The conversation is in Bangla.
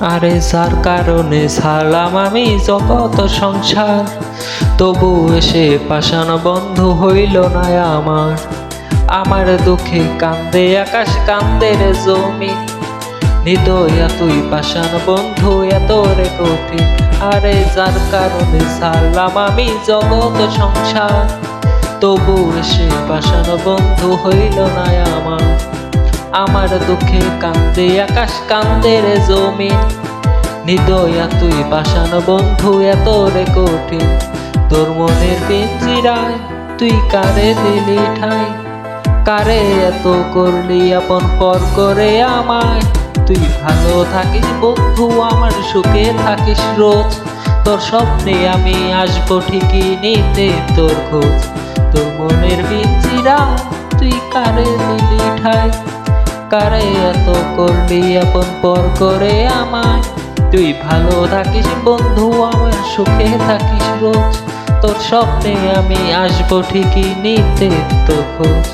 আরে যার কারণে ছাড়লাম আমি জগত সংসার। তবু এসে পাষাণ বন্ধু হইল না আমার। আমার দুঃখে কান্দে আকাশ কান্দে রে জমি। হৃদয় তুই পাষাণ বন্ধু এত রে কঠিন। আরে যার কারণে ছাড়লাম আমি জগত সংসার। তবু এসে পাষাণ বন্ধু হইল না আমার। আমার দুঃখে কান্দে আকাশ, কান্দে রে জমি হৃদয়া তুই বাসানো বন্ধু, এত রে কঠিন। তোর মনের পিঞ্জিরায় তুই কারে দিলি ঠাই? কারে এত করলি আপন পর করে আমায়? তুই ভালো থাকিস বন্ধু, আমার সুখে থাকিস রোজ। তোর স্বপ্নে আমি আসব ঠিকই নিতে তোর খোঁজ। তোর মনের পিঞ্জিরা তুই কারে দিলি ঠাই? কারে এত করলি আপন পর করে আমায়। তুই ভালো থাকিস বন্ধু, আমার সুখে থাকিস রোজ। তোর স্বপ্নে আমি আসব ঠিকই নিতে তো খোঁজ।